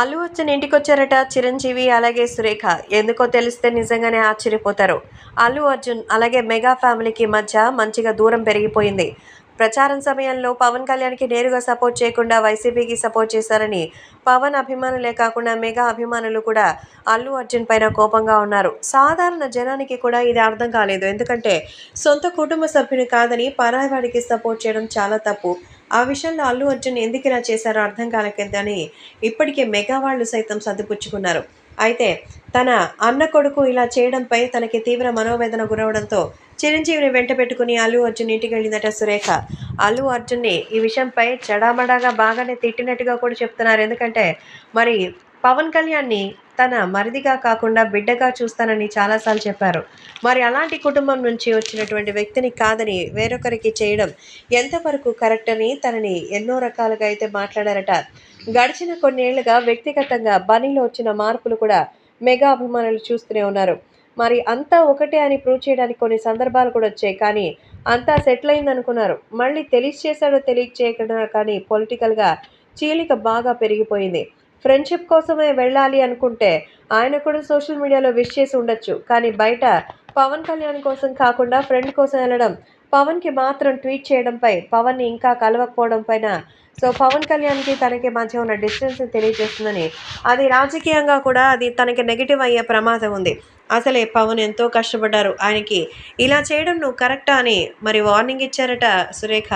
అల్లు అర్జున్ ఇంటికొచ్చారట చిరంజీవి అలాగే సురేఖ. ఎందుకో తెలిస్తే నిజంగానే ఆశ్చర్యపోతారు. అల్లు అర్జున్ అలాగే మెగా ఫ్యామిలీకి మధ్య మంచిగా దూరం పెరిగిపోయింది. ప్రచారం సమయంలో పవన్ కళ్యాణ్కి నేరుగా సపోర్ట్ చేయకుండా వైసీపీకి సపోర్ట్ చేశారని పవన్ అభిమానులే కాకుండా మెగా అభిమానులు కూడా అల్లు అర్జున్ పైన కోపంగా ఉన్నారు. సాధారణ జనానికి కూడా ఇది అర్థం కాలేదు. ఎందుకంటే సొంత కుటుంబ సభ్యుని కాదని పరాయవాడికి సపోర్ట్ చేయడం చాలా తప్పు. ఆ విషయంలో అల్లు అర్జున్ ఎందుకు ఇలా చేశారో అర్థం కాలేదని ఇప్పటికే మెగా వాళ్ళు సైతం సర్దుపుచ్చుకున్నారు అయితే తన అన్న కొడుకు ఇలా చేయడంపై తనకి తీవ్ర మనోవేదన గురవడంతో చిరంజీవిని వెంట పెట్టుకుని అల్లు అర్జున్ ఇంటికి వెళ్ళిందట సురేఖ. అల్లు అర్జున్ని ఈ విషయంపై చెడామడాగా బాగానే తిట్టినట్టుగా కూడా చెప్తున్నారు. ఎందుకంటే మరి పవన్ కళ్యాణ్ని తన మరిదిగా కాకుండా బిడ్డగా చూస్తానని చాలాసార్లు చెప్పారు. మరి అలాంటి కుటుంబం నుంచి వచ్చినటువంటి వ్యక్తిని కాదని వేరొకరికి చేయడం ఎంతవరకు కరెక్ట్ అని తనని ఎన్నో రకాలుగా అయితే మాట్లాడారట. గడిచిన కొన్నేళ్ళుగా వ్యక్తిగతంగా బనీలో వచ్చిన మార్పులు కూడా మెగా అభిమానులు చూస్తూనే ఉన్నారు. మరి అంతా ఒకటే అని ప్రూవ్ చేయడానికి కొన్ని సందర్భాలు కూడా వచ్చాయి కానీ అంతా సెటిల్ అయింది అనుకున్నారు మళ్ళీ తెలియచేశాడో తెలియచేయకుండా కానీ పొలిటికల్గా చీలిక బాగా పెరిగిపోయింది. ఫ్రెండ్షిప్ కోసమే వెళ్ళాలి అనుకుంటే ఆయన కూడా సోషల్ మీడియాలో విష్ చేసి ఉండొచ్చు. కానీ బయట పవన్ కళ్యాణ్ కోసం కాకుండా ఫ్రెండ్ కోసం వెళ్ళడం పవన్కి మాత్రం ట్వీట్ చేయడంపై పవన్ని ఇంకా కలవకపోవడం పైన సో పవన్ కళ్యాణ్కి తనకి మధ్య ఉన్న డిస్టెన్స్ తెలియజేస్తుందని అది రాజకీయంగా కూడా అది తనకి నెగిటివ్ అయ్యే ప్రమాదం ఉంది. అసలే పవన్ ఎంతో కష్టపడ్డారు. ఆయనకి ఇలా చేయడం నువ్వు కరెక్టా అని మరి వార్నింగ్ ఇచ్చారట సురేఖ.